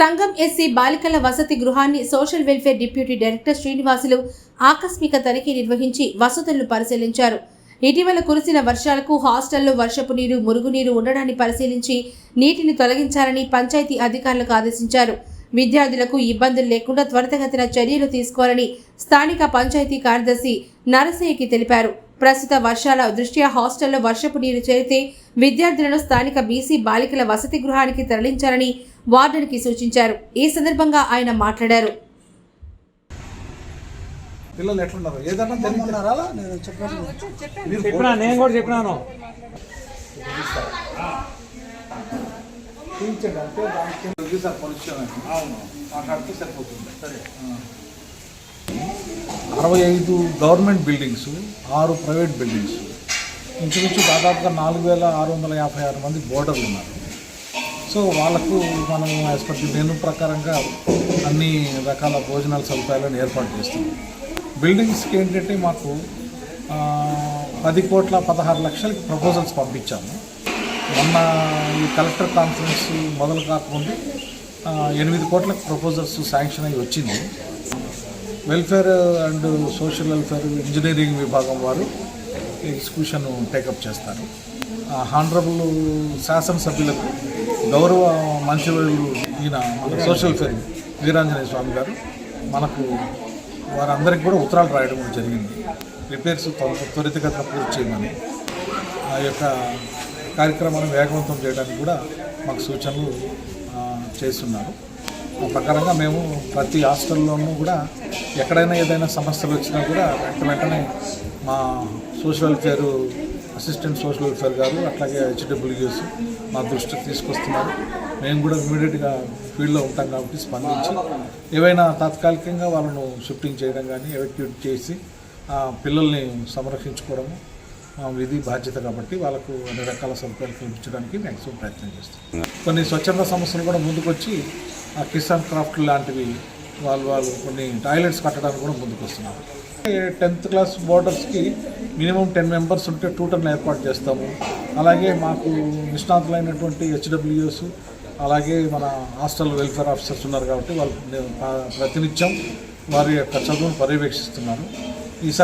సంఘం ఎస్సీ బాలికల వసతి గృహాన్ని social welfare deputy director Srinivasulu ఆకస్మిక తనిఖీ నిర్వహించి వసతులను పరిశీలించారు. ఇటీవల కురిసిన వర్షాలకు హాస్టల్లో వర్షపు నీరు మురుగునీరు ఉండడాన్ని పరిశీలించి నీటిని తొలగించాలని పంచాయతీ అధికారులకు ఆదేశించారు. విద్యార్థులకు ఇబ్బందులు లేకుండా త్వరితగతిన చర్యలు తీసుకోవాలని స్థానిక పంచాయతీ కార్యదర్శి నరసయ్యకి తెలిపారు. ప్రస్తుత వర్షాల దృష్ట్యా హాస్టల్లో వర్షపు నీరు చేరితే విద్యార్థులను స్థానిక బీసీ బాలికల వసతి గృహానికి తరలించాలని వార్డెన్కి సూచించారు. ఈ సందర్భంగా ఆయన మాట్లాడారు. పిల్లలు ఎట్లున్నారు? ఏదన్నా నేను చెప్పినా. నేను కూడా చెప్పినాను. అరవై ఐదు గవర్నమెంట్ బిల్డింగ్స్ ఆరు ప్రైవేట్ బిల్డింగ్స్. ఇంచుమించు దాదాపుగా నాలుగు వేల ఆరు వందల యాభై ఆరు మంది బోర్డర్లు ఉన్నారు. సో వాళ్ళకు మనం యాజ్ పర్ ప్రకారంగా అన్ని రకాల భోజనాల సదుపాయాలను ఏర్పాటు చేస్తున్నాం. బిల్డింగ్స్కి ఏంటంటే మాకు పది కోట్ల పదహారు లక్షలకి ప్రపోజల్స్ పంపించాము. మొన్న ఈ కలెక్టర్ కాన్ఫరెన్స్ మొదలు కాకముందు ఎనిమిది కోట్ల ప్రపోజల్స్ శాంక్షన్ అయ్యి వచ్చింది. Welfare and social welfare engineering విభాగం వారు ఎగ్జిక్యూషన్ టేకప్ చేస్తారు. హానరబుల్ శాసనసభ్యులకు గౌరవ మంత్రివర్యులు ఈయన మన సోషల్ వెల్ఫేర్ వీరాంజనేయ స్వామి గారు మనకు వారందరికీ కూడా ఉత్తరాలు రాయడం జరిగింది. రిపేర్స్ త్వర- త్వరితగతిన పూర్తి చేయమని. ఆ యొక్క కార్యక్రమాన్ని వేగవంతం చేయడానికి కూడా మాకు సూచనలు చేస్తున్నారు. ఆ ప్రకారంగా మేము ప్రతి హాస్టల్లోనూ కూడా ఎక్కడైనా ఏదైనా సమస్యలు వచ్చినా కూడా వెంట వెంటనే మా social welfare assistant social welfare గారు అట్లాగే హెచ్డబ్ల్యూఎస్ మా దృష్టి తీసుకొస్తున్నారు. మేము కూడా ఇమీడియట్గా ఫీల్డ్లో ఉంటాం కాబట్టి స్పందించి ఏవైనా తాత్కాలికంగా వాళ్ళను షిఫ్టింగ్ చేయడం కానీ ఎవెక్యూట్ చేసి ఆ పిల్లల్ని సంరక్షించుకోవడము విధి బాధ్యత కాబట్టి వాళ్ళకు అన్ని రకాల సదుపాయాలు కల్పించడానికి మ్యాక్సిమం ప్రయత్నం చేస్తాం కొన్ని స్వచ్ఛంద సంస్థలు కూడా ముందుకొచ్చి ఆ కిసాన్ క్రాఫ్ట్ లాంటివి వాళ్ళు వాళ్ళు కొన్ని టాయిలెట్స్ కట్టడానికి కూడా ముందుకు వస్తున్నారు టెన్త్ క్లాస్ బోర్డర్స్కి మినిమం టెన్ మెంబర్స్ ఉంటే టూ ఏర్పాటు చేస్తాము. అలాగే మాకు నిష్ణాతులైనటువంటి హెచ్డబ్ల్యూఎస్ అలాగే మన హాస్టల్ వెల్ఫేర్ ఆఫీసర్స్ ఉన్నారు కాబట్టి వాళ్ళు ప్రతినిత్యం వారి యొక్క చదువును పర్యవేక్షిస్తున్నారు